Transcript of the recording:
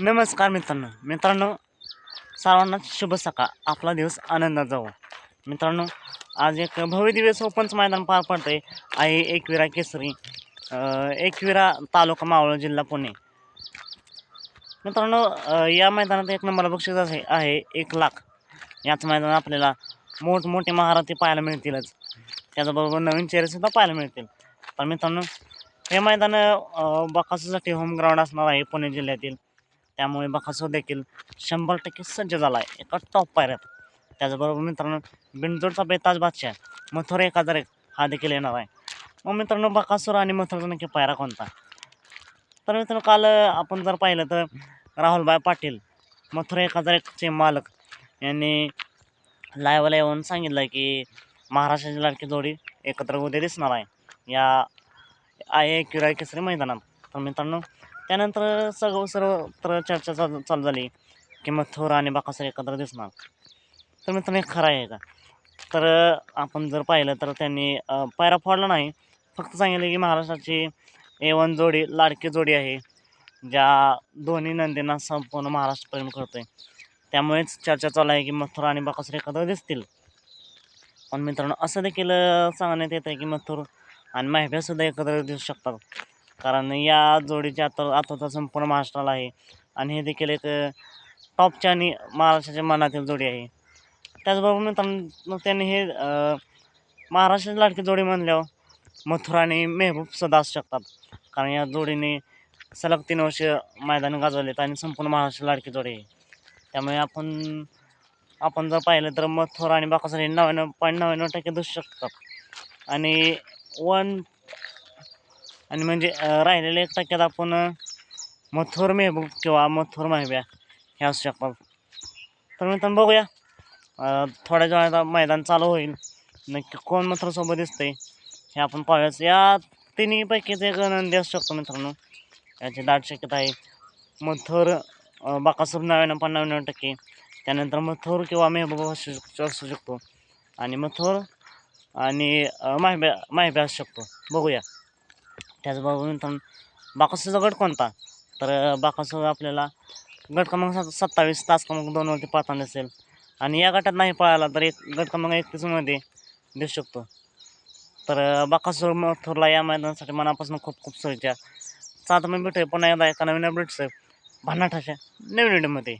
नमस्कार मित्रांनो. मित्रांनो सर्वांना शुभ सकाळ. आपला दिवस आनंदात जावो हो. मित्रांनो आज एक भव्य दिवस ओपनचं मैदान पार पडते आहे एकविरा केसरी एकविरा तालुका मावळ जिल्हा पुणे. मित्रांनो या मैदानात एक नंबर बक्षीस आहे आहे एक लाख. याच मैदानात आपल्याला मोठमोठे महारथी पाहायला मिळतीलच. त्याचबरोबर नवीन चेहरेसुद्धा पाहायला मिळतील. पण मित्रांनो हे मैदान बकासासाठी बकासूसाठी होम ग्राउंड असणार आहे पुणे जिल्ह्यातील. त्यामुळे बकासूर देखील शंभर टक्के सज्ज झाला आहे एका टॉप पायऱ्यात. त्याचबरोबर मित्रांनो बिंदूरचा बेताज बादशाह मथुर एक हजार एक हा देखील येणार आहे. मग मित्रांनो बकासूर आणि मथुरचा नक्की पायरा कोणता? तर मित्रांनो काल आपण जर पाहिलं तर राहुलबाई पाटील मथुर एक हजार एकचे मालक. यांनी लाईव्हला येऊन सांगितलं आहे की महाराष्ट्राची लाडकी जोडी एकत्र उद्या दिसणार आहे. या आहे किराय केसरी मैदानात. तर मित्रांनो त्यानंतर सगळं सर्वत्र चर्चा चालू चालू झाली की मथुर आणि बाकासर एकत्र दिसणार. तर मित्रांनो हे खरं आहे का? तर आपण जर पाहिलं तर त्यांनी पायरा फोडला नाही. फक्त सांगितलं की महाराष्ट्राची ए वन जोडी लाडकी जोडी आहे ज्या दोन्ही नंदींना संपूर्ण महाराष्ट्र प्रेम आहे त्यामुळेच चर्चा चालू आहे की मथुर आणि बाकासुर एकत्र दिसतील. पण मित्रांनो असं देखील सांगण्यात येतं आहे की मथुर आणि माहिब्यासुद्धा एकत्र दिसू शकतात. कारण या जोडीची आता आता संपूर्ण महाराष्ट्राला आहे. आणि हे देखील एक टॉपच्या आणि महाराष्ट्राच्या मनातील जोडी आहे. त्याचबरोबर मित्रांनो त्यांनी हे महाराष्ट्राची लाडकी जोडी म्हणल्यावर मथुर आणि मेहबूब सुद्धा असू शकतात. कारण या जोडीने सलग तीन वर्ष मैदान गाजवलेत आणि संपूर्ण महाराष्ट्र लाडकी जोडी आहे. त्यामुळे आपण आपण जर पाहिलं तर मथुर आणि बाकासर हे नव्याण्णव पॉईंट नव्याण्णव टक्के दिसू शकतात. आणि वन आणि म्हणजे राहिलेल्या एक टक्क्यात आपण मथुर मेहबूब किंवा मथुर माहिब्या हे असू शकतात. तर मित्रांनो बघूया. थोड्या वेळात मैदान चालू होईल. नक्की कोण मथुरसोबत दिसतंय हे आपण पाहूयाच या तिन्हीपैकीच एक नंदी असू शकतो मित्रांनो. याची दाट शक्यता आहे. मथुर बाकासाहेब बाकासूर नव्याण्णव पन्नाण्णव टक्के. त्यानंतर मथुर किंवा मेहबूब असू असू शकतो. आणि मथुर आणि माहिब्या माहिब्या असू शकतो. बघूया. त्याचबरोबर मित्रांनो बाकासूरचा गट कोणता? तर अं, बाकासूर आपल्याला गट क्रमांक सत सत्तावीस तास क्रमांक दोनवरती पाहताना असेल आणि या गटात नाही पळाला तर एक गट क्रमांक एकतीसमध्ये देऊ शकतो. तर अं, बाकासूर मथुरला या मैदानासाठी मनापासून खूप खूप शुभेच्छा. सात मी भेटूया. पुन्हा एकदा एका नवीन अपडेट्स भन्नाट अशा नवीन व्हिडिओमध्ये